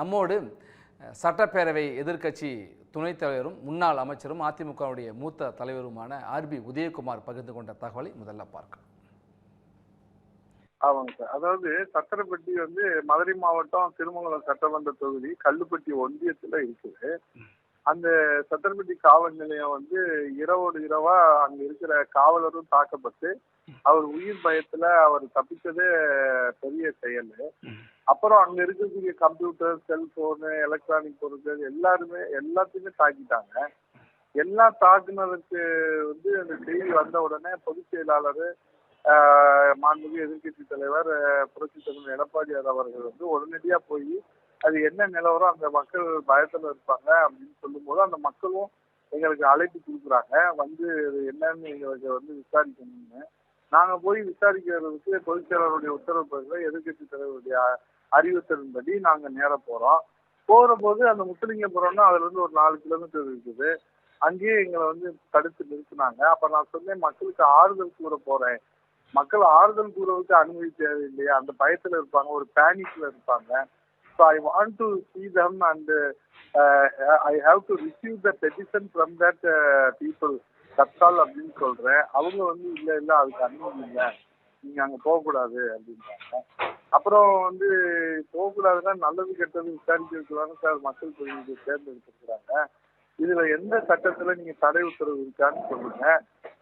நம்மோடு சட்டப்பேரவை எதிர்க்கட்சி துணைத் தலைவரும் முன்னாள் அமைச்சரும் அதிமுகவுடைய மூத்த தலைவருமான ஆர்பி உதயகுமார் பகிர்ந்து கொண்ட தகவலை முதல்ல பார்க்கலாம். ஆமாங்க சார். அதாவது சத்திரப்பட்டி வந்து மதுரை மாவட்டம் திருமங்கலம் சட்டமன்ற தொகுதி கல்லுப்பட்டி ஒன்றியத்துல இருக்குது. அந்த சத்திரப்பட்டி காவல் நிலையம் வந்து இரவோடு இரவா அங்க இருக்கிற காவலரும் தாக்கப்பட்டு அவர் உயிர் பயத்துல அவர் தப்பிச்சதே பெரிய செயல். அப்புறம் அங்க இருக்கக்கூடிய கம்ப்யூட்டர் செல்போனு எலக்ட்ரானிக் பொருட்கள் எல்லாருமே எல்லாத்தையுமே தாக்கிட்டாங்க. எல்லாம் தாக்குனதுக்கு வந்து அந்த செய்தி வந்த உடனே பொதுச் செயலாளர் மாண்புமிகு எதிர்கட்சி தலைவர் புரட்சி தலைவர் எடப்பாடியார் அவர்கள் வந்து உடனடியா போய் அது என்ன நிலவரம் அந்த மக்கள் பயத்துல இருப்பாங்க அப்படின்னு சொல்லும்போது அந்த மக்களும் எங்களுக்கு அழைப்பு கொடுக்குறாங்க. வந்து அது என்னன்னு எங்களுக்கு வந்து விசாரிக்கணும்னு. நாங்க போய் விசாரிக்கிறதுக்கு பொதுச் உத்தரவு பேரில் எதிர்க்கட்சி தலைவருடைய அறிவுறுத்தலின்படி நாங்க நேர போறோம். போற போது அந்த முத்துலிங்கபுரம்னா அதுல இருந்து ஒரு நாலு கிலோமீட்டர் இருக்குது. அங்கேயே எங்களை வந்து தடுத்து நிறுத்தினாங்க. அப்ப நான் சொன்னேன் மக்களுக்கு ஆறுதல் கூற போறேன். மக்கள் ஆறுதல் கூறவுக்கு அனுமதி தேவையில்லையா? அந்த பயத்துல இருப்பாங்க ஒரு பேனிக்ல இருப்பாங்க. So I want to see them and I have to receive the petition from that people தத்தால் அப்படின்னு சொல்றேன். அவங்க வந்து இல்ல இல்ல அதுக்கு அனுமதி இல்லை. நீங்க அங்க போகக்கூடாது அப்படின்றாங்க அப்புறம் வந்து போகக்கூடாதுன்னா நல்லது கெட்டது விசாரிக்கிறதுக்கு சார் மக்கள் பிரதிநிதி தேர்ந்தெடுத்திருக்கிறாங்க. இதுல எந்த சட்டத்துல நீங்க தடை உத்தரவு இருக்கான்னு சொல்லுங்க.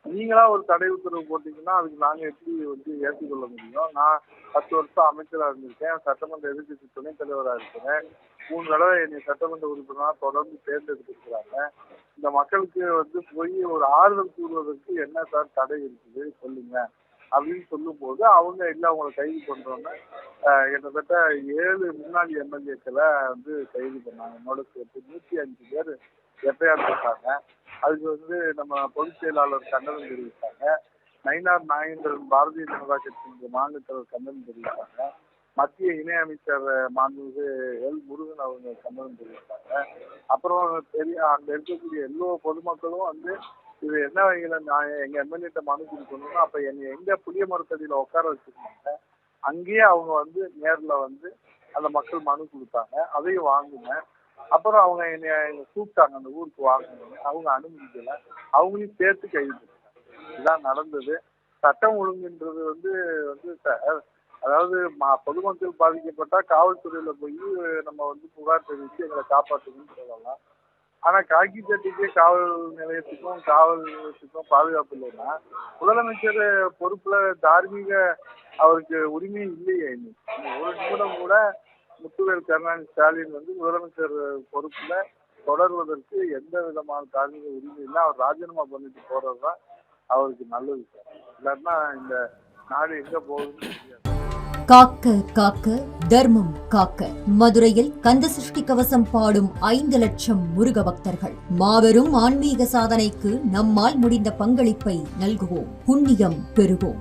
நீங்களா ஒரு தடை உத்தரவு போட்டீங்கன்னா அதுக்கு நாங்க எப்படி வந்து ஏற்றுக்கொள்ள முடியும்? நான் பத்து வருஷம் அமைச்சரா இருந்திருக்கேன் சட்டமன்ற எதிர்கட்சி துணைத் தலைவரா இருக்கிறேன். மூணு தடவை என்னை சட்டமன்ற உறுப்பினராக தொடர்ந்து தேர்ந்தெடுத்திருக்கிறாங்க. இந்த மக்களுக்கு வந்து போய் ஒரு ஆறுதல் கூறுவதற்கு என்ன சார் தடை இருக்குது? சொல்லுங்க. அப்படின்னு சொல்லும்போது அவங்க இல்லை அவங்களை கைது பண்றோன்னு கிட்டத்தட்ட ஏழு முன்னாள் எம்எல்ஏக்களை வந்து கைது பண்ணாங்க. என்னோட சேர்த்து நூத்தி அஞ்சு பேர் எஃப்ஐஆர் போட்டாங்க. அதுக்கு வந்து நம்ம பொதுச் செயலாளர் கண்டனம் தெரிவித்தாங்க. நயினார் நாகேந்திரன் பாரதிய ஜனதா கட்சியினுடைய மாநில தலைவர் கண்டனம் தெரிவித்தாங்க. மத்திய இணையமைச்சர் மாண்புமிகு எல். முருகன் அவங்க கண்டனம் தெரிவித்தாங்க. அப்புறம் பெரிய அங்க இருக்கக்கூடிய எல்லோ பொதுமக்களும் வந்து இது என்ன வகையில நான் எங்க எம்எல்ஏட்ட மனு கொடுக்கணும்னா அப்ப என்னை எங்க புளிய மரத்தடியில உட்கார வச்சிருந்தாங்க. அங்கேயே அவங்க வந்து நேர்ல வந்து அந்த மக்கள் மனு கொடுத்தாங்க. அதையும் வாங்குனேன். அப்புறம் அவங்க என்னை கூப்பிட்டாங்க அந்த ஊருக்கு வாங்கணும்னு அவங்க அனுமதிக்கல. அவங்களையும் சேர்த்து கைது பண்ணிட்டாங்க. இதுதான் நடந்தது. சட்டம் ஒழுங்குன்றது வந்து வந்து சார் அதாவது பொதுமக்கள் பாதிக்கப்பட்டா காவல்துறையில போய் நம்ம வந்து புகார் தெரிவித்து எங்களை காப்பாற்றுங்கன்னு சொல்லலாம். ஆனா காக்கி காவல் நிலையத்துக்கும் காவல் நிலையத்துக்கும் பாதுகாப்பு இல்லைன்னா முதலமைச்சர் பொறுப்புல தார்மீக அவருக்கு உரிமை இல்லையே இன்னும் ஒரு நிமிடம் கூட முத்துவேல் கருணாநிதி ஸ்டாலின் வந்து முதலமைச்சர் பொறுப்புல தொடர்வதற்கு எந்த விதமான தார்மீக உரிமை இல்லை. அவர் ராஜினாமா பண்ணிட்டு போறதுதான் அவருக்கு நல்லது சார். இல்லாட்டினா இந்த நாடு எங்க போகுதுன்னு தெரியாது. காக்க காக்க தர்மம் காக்க. மதுரையில் கந்த சிருஷ்டி கவசம் பாடும் ஐந்து லட்சம் முருக பக்தர்கள். மாபெரும் ஆன்மீக சாதனைக்கு நம்மால் முடிந்த பங்களிப்பை நல்குவோம். புண்ணியம் பெறுவோம்.